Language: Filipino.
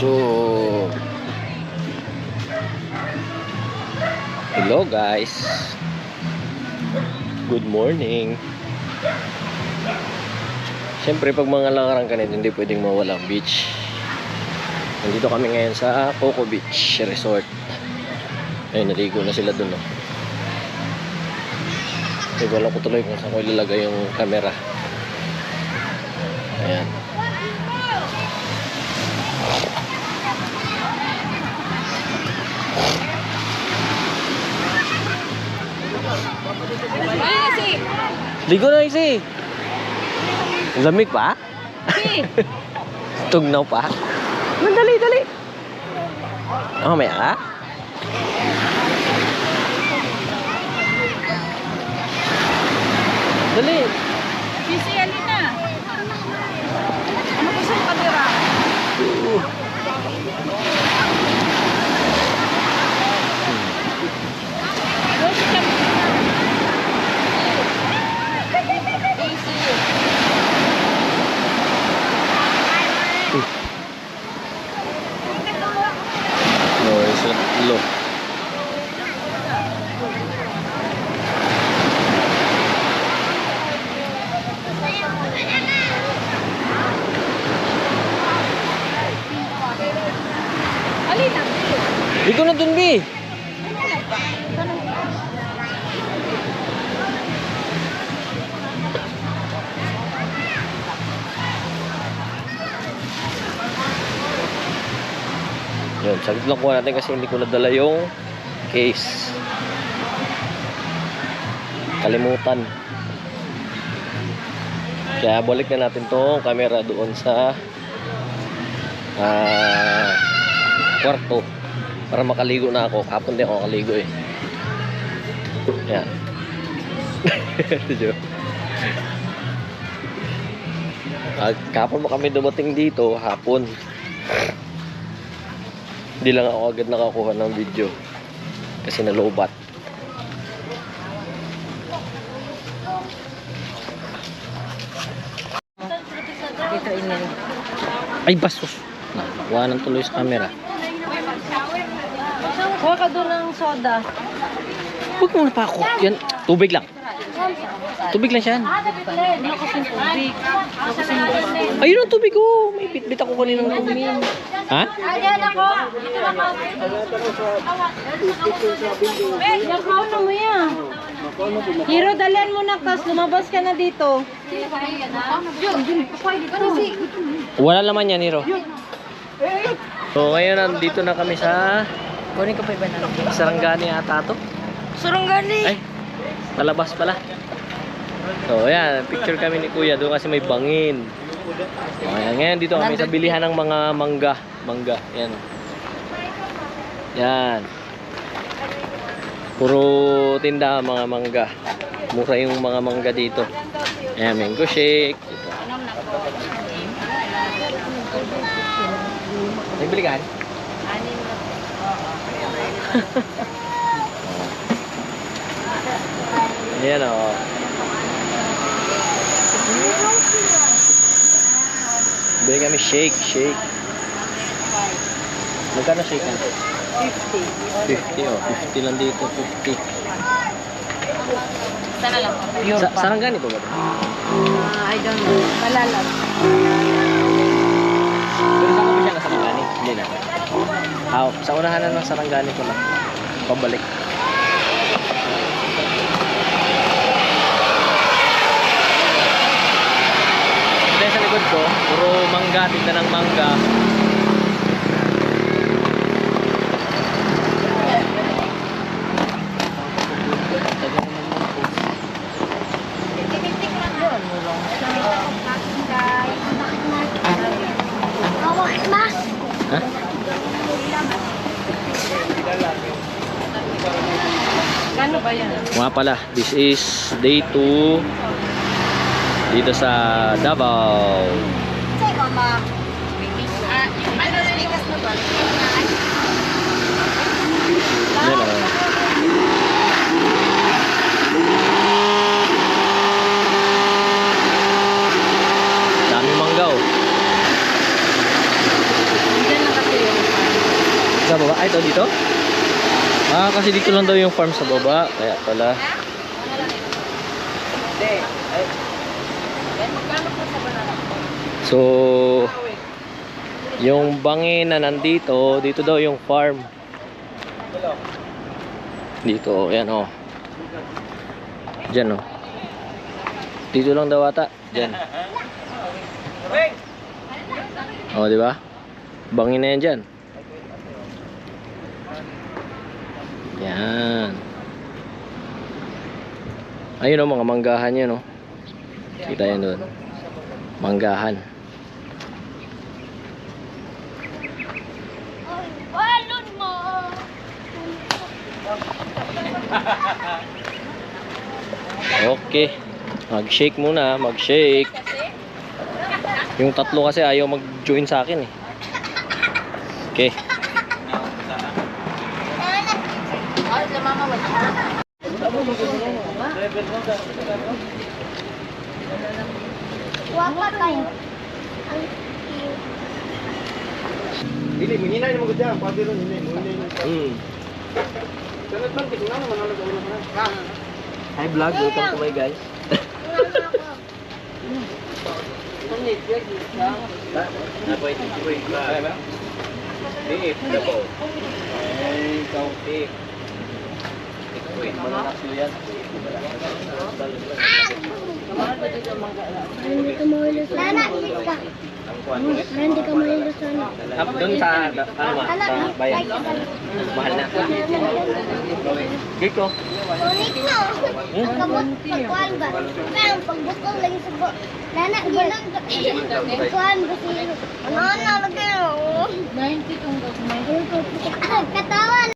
So, hello guys. Good morning. Siyempre, pag mga langarang ganito, hindi pwedeng mawala beach. Nandito kami ngayon sa Coco Beach Resort. Ayun, naligo na sila dun, no. Hindi ko ko tuloy kung saan ko ilalagay yung camera. Ayan. Ligo na isi. Lamig pa? si, Tugnaw pa? Mandali, dali. Oh, may ka? Dali. Ligo na dun, Bi. Yun, saglit lang kuha natin kasi hindi ko nadala yung case. Kalimutan. Kaya balik na natin tong camera doon sa ah kwarto para makaligo na ako. Kapon din ako makaligo eh. Yan. Ah, kapon mo kami dumating dito, hapon. Hindi lang ako agad nakakuha ng video. Kasi nalobat. Dito inin. Ay, basos. Nakuha ng tuloy sa camera. Kuha ka doon ng soda. Huwag mo na pa ako. Yan, tubig lang. Tubig lang siya. Kasing tubig? Kasing tubig? Ayun ang tubig ko. May bit-bit ako kanina ng tubig. Ha? Ayan ako. Yakaw na mo yan. Hiro, dalian mo na kas. Lumabas ka na dito. Wala naman yan, Hiro. So, ngayon nandito na kami sa Kunin ko pa iba na. Sarangani ata to. Surunggani. Ay, palabas pala. So, ayan, picture kami ni Kuya doon kasi may bangin. O, ayan, ngayon dito kami sa bilihan ng mga mangga. Mangga, yan. Yan. Puro tinda mga mangga. Mura yung mga mangga dito. Ayan, mango shake. Dito. Nagbili ka? Ayan o. Bili kami shake, shake. Magkano shake na? 50. 50 oh. 50 lang dito, 50. Sana lang. Sa sarangani ba ba? ito? I don't know. Malalag. Pero saan ko ba siya na sarangani? Hindi na. Ah, sa unahan na ng sarangani ko lang. Pabalik. Then sa likod ko, puro mangga, tinda ng mangga. Ha? Ba yan? Mga pala, this is day 2 dito sa Davao. Yan o. Dami manggaw. Diyan lang kasi Ay, ito dito? Ah, kasi dito lang daw yung farm sa baba. Kaya pala. So, yung bangin na nandito, dito daw yung farm. Dito, yan oh. Diyan oh. Dito lang daw ata. Diyan. Oh, di ba? Bangin na yan dyan. Yan. Ayun oh, mga manggahan yun oh. Kita yan doon. Manggahan. Balon mo! Okay. Mag-shake muna, mag-shake. Yung tatlo kasi ayaw mag-join sa akin eh. Okay. Ay, Wapa tayo. Dili, minginay naman ko dyan. Pwede rin, hindi. Minginay naman. Mm. Sangat lang, kasi naman, manalo ka ulo ka na. Hi vlog, welcome to my guys. Beef, dabo. Ay, ikaw, beef. Hindi ka mahilo sa ano. Hindi ka mahilo sa ano. Doon sa, ano ma, sa bayan. Mahal na. Giko. Ulit mo. Kamot pagkuhan ba? Pero pagbukong lagi sa bu... Nana, gilang... Pagkuhan ba si... Ano na, lagi mo. 90 kung gagmay. Katawa